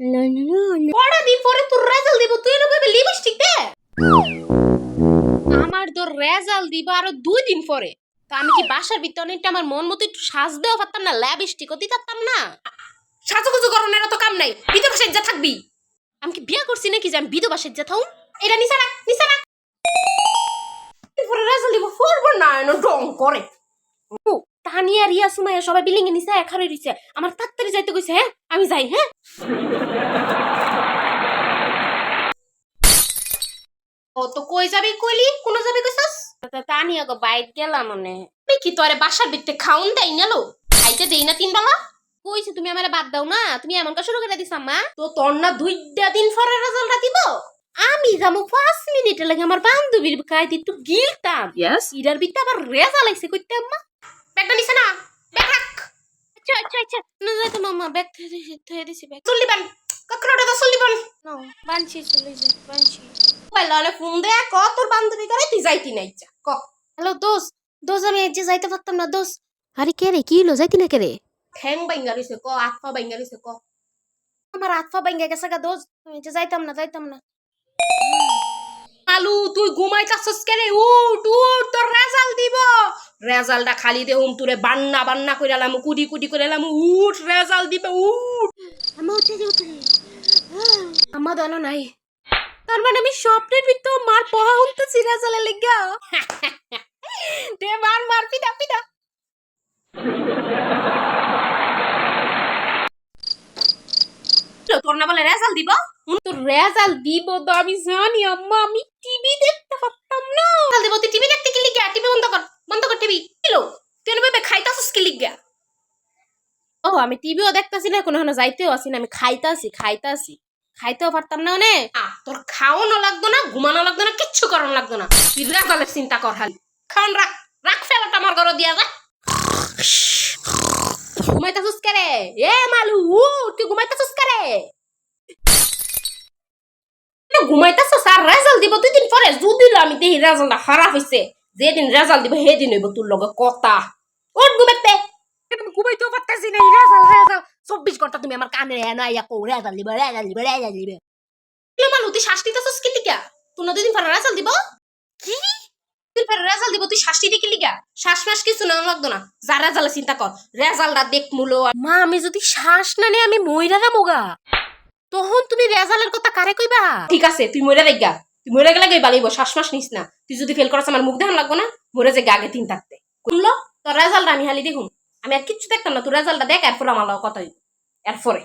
না না না না কটা দিন পরে তোর রেজাল্ট দিব। তুই লিপস্টিক দে। আমার তোর রেজাল্ট দিব আরও দুই দিন পরে। তো আমি কি বাসার ভিতরে একটু আমার মন মতো একটু সাজ দেওয়া পারতাম না? ল্যাবস্টিকও দিতে পারতাম না। সাজুগুজু করণের তো কাম নাই। বিধবা সেজ্জা থাকবি। আমি কি বিয়া করছি নাকি যে আমি বিধবা সেজ্জা থাও এটা নিচে রাখ নিচে রাখ পরে রেজাল্ট দিব ফোরবো না ডং করে। ও, তানিয়া রিয়া সুমাইয়া সবাই বিল্ডিং এ নিচে একা রইছে। আমার তাড়াতাড়ি যাইতে কইছে হ্যাঁ? আমি যাই হ্যাঁ? ও তো কই যাবি কইলি? কোন যাবি কইছস? তানিয়া গো বাইট গেলাম মনে কি তোরে বাসার বিতে খাউন দেই নালো খাইতে দেই না তিন বেলা? কইছে তুমি আমারে বাদ দাও না। তুমি এমন কা শুরু করে দিছ আম্মা। তো তোর না দুইটা দিন পরে রেজাল্টটা দিব? আমি যাব পাঁচ মিনিটে লাগে আমার বান্ধবীর কাইতে একটু গিলতাম? ইরার বিতে আবার রেজাল্ট আইছে কইতে আম্মা। ব্যাগটা নিছে না? ব্যাগ রাখ। আচ্ছা আচ্ছা আচ্ছা। না যাইতো মামা ব্যাগ থয়ে দিছি ব্যাগ। চললিবান কাকড়াটা তো চললিবান না বানছি চলে যাই বানছি। মোবাইল অনেক ফোন দে ক? তোর বান্ধবী করে তুই যাইতি না ইচ্ছা ক? হ্যালো দোস দোস আমি আজ যাইতে পারতাম না দোস আরে কে রে কি হলো যাইতি না কে রে? ঠ্যাং বাইঙ্গা রইছে ক? পা বাইঙ্গা রইছে ক? আমার পা বাইঙ্গা গেছে গা দোস আমি যে যাইতাম না যাইতাম না। আলু তুই ঘুমাইতাছস কে রে? উঠ উঠ তোর রেজাল্ট দিব। রেজাল্টটা খালি দে হুম তুরে বান্না বান্না কইরালাম কুডি কুডি কইরালাম উঠ রেজাল্ট দিবে উঠ। আমি উঠে যাই উঠে যাই। আমার দানো নাই। তার মানে আমি স্বপ্নের ভিতর মার পহা উঠতেছি রেজাল্টের লেগা? দে মার মার পিটা পিটা তোর না বলে রেজাল্ট দিব? তোর রেজাল্ট দিব তো আমি জানি আম্মা আমি টিভি দেখতে পারতাম না। রেজাল্ট দিব তুই টিভি টিভি বন্ধ কর কিলো? তুই খাইতাছিস কি লিগা? ও আমি টিভিও দেখতাছি না কোনো যাইতেও আসি না আমি খাইতাছি খাইতাছি। খাইতেও পারতাম না তোর খাওয়ানো লাগতো না ঘুমানো লাগতো না কিচ্ছু করানো লাগতো না। তুই চিন্তা কর খাওয়ান রাখ রাখ ফেলাটা আমার ঘর দিয়া যা ঘুমাইতাছিস কে এ মালু উ তুই ঘুমাইতাছিস কে রে ঘুমাইতাছিস আর রেজাল্ট দিব দুই দিন পরে যদি আমি দেখি রেজাল্টটা খারাপ হইছে যেদিন রেজাল্ট দিব সেদিন হইব তোর লগে কথা। ওর ঘুমাইতে আমি ঘুমাইতেও পারতেছি না রেজাল্ট রেজাল্ট। চব্বিশ ঘণ্টা তুমি আমার কানে এনে আইয়া কো রেজাল্ট দিব রেজাল্ট দিব রেজাল্ট দিব। কিলো মালু তুই শাস্তি তো কি লিগা? তুই না দুদিন পরে রেজাল্ট দিব? কি? তুই পরে রেজাল্ট দিব তুই শাস্তি দিকে লিগা? শ্বাস মাস কিছু না লাগতো না। যা রেজাল্ট চিন্তা কর রেজাল্টটা দেখ মুলো। মা আমি যদি শ্বাস না নে আমি মইরা যামোগা তখন তুমি রেজাল্টের কথা কারে কইবা? ঠিক আছে তুই মইরা দেখগা তুই মরে গেলে গই বালিব শ্বাস মাস নিস না। তুই যদি ফেল করছ আমার মুখ দেখান লাগবো না, মরে যে গাগে তিন থাকতে। শুনলো? তোর রেজাল্ট আমি হালি দেখুন আমি আর কিচ্ছু দেখতাম না, তোর রেজাল্টটা দেখ, এরপরে আমার কথা হইব। এরপরে।